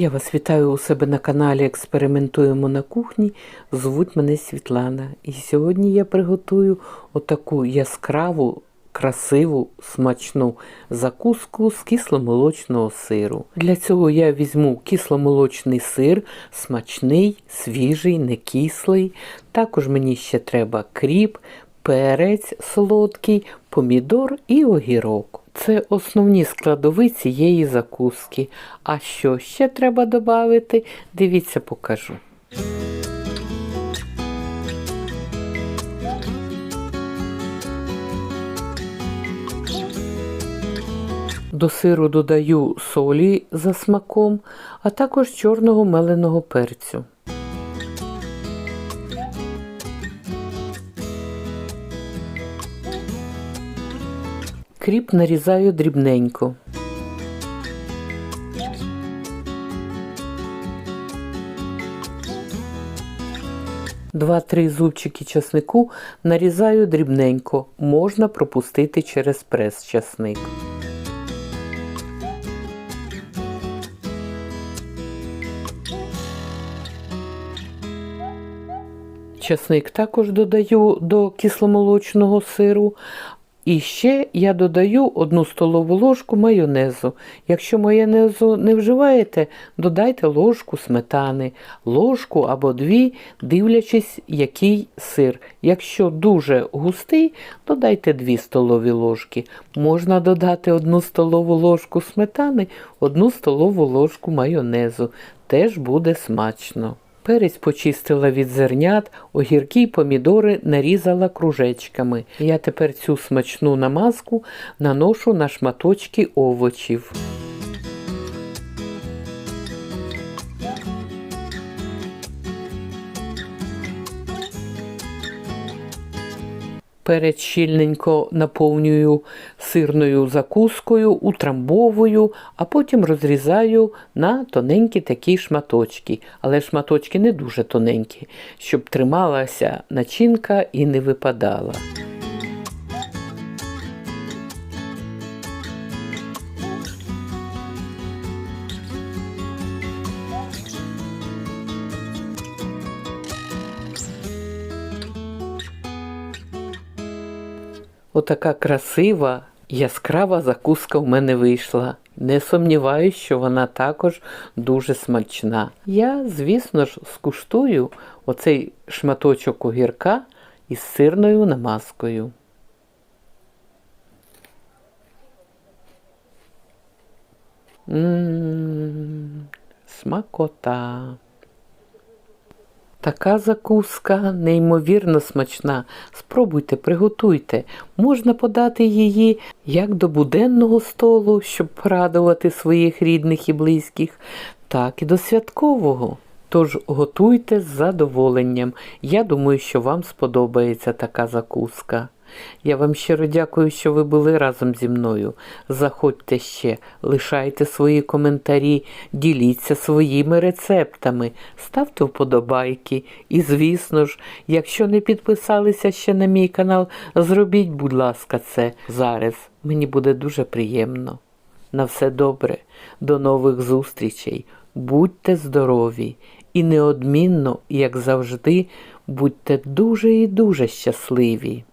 Я вас вітаю у себе на каналі Експериментуємо на кухні. Звуть мене Світлана. І сьогодні я приготую отаку яскраву, красиву, смачну закуску з кисломолочного сиру. Для цього я візьму кисломолочний сир, смачний, свіжий, не кислий. Також мені ще треба кріп, перець солодкий, помідор і огірок. Це основні складові цієї закуски. А що ще треба додати? Дивіться, покажу. До сиру додаю солі за смаком, а також чорного меленого перцю. Кріп нарізаю дрібненько. Два-три зубчики часнику нарізаю дрібненько. Можна пропустити через прес часник. Часник також додаю до кисломолочного сиру. І ще я додаю одну столову ложку майонезу. Якщо майонезу не вживаєте, додайте ложку сметани, ложку або дві, дивлячись, який сир. Якщо дуже густий, додайте 2 столові ложки. Можна додати одну столову ложку сметани, одну столову ложку майонезу. Теж буде смачно. Перець почистила від зернят, огірки й помідори нарізала кружечками. Я тепер цю смачну намазку наношу на шматочки овочів. Перець щільненько наповнюю сирною закускою, утрамбовую, а потім розрізаю на тоненькі такі шматочки. Але шматочки не дуже тоненькі, щоб трималася начинка і не випадала. Отака красива, яскрава закуска в мене вийшла. Не сумніваюсь, що вона також дуже смачна. Я, звісно ж, скуштую оцей шматочок огірка із сирною намазкою. Ммм, смакота. Така закуска неймовірно смачна. Спробуйте, приготуйте. Можна подати її як до буденного столу, щоб порадувати своїх рідних і близьких, так і до святкового. Тож готуйте з задоволенням. Я думаю, що вам сподобається така закуска. Я вам щиро дякую, що ви були разом зі мною. Заходьте ще, лишайте свої коментарі, діліться своїми рецептами, ставте вподобайки. І, звісно ж, якщо не підписалися ще на мій канал, зробіть, будь ласка, це зараз. Мені буде дуже приємно. На все добре, до нових зустрічей. Будьте здорові і неодмінно, як завжди, будьте дуже і дуже щасливі.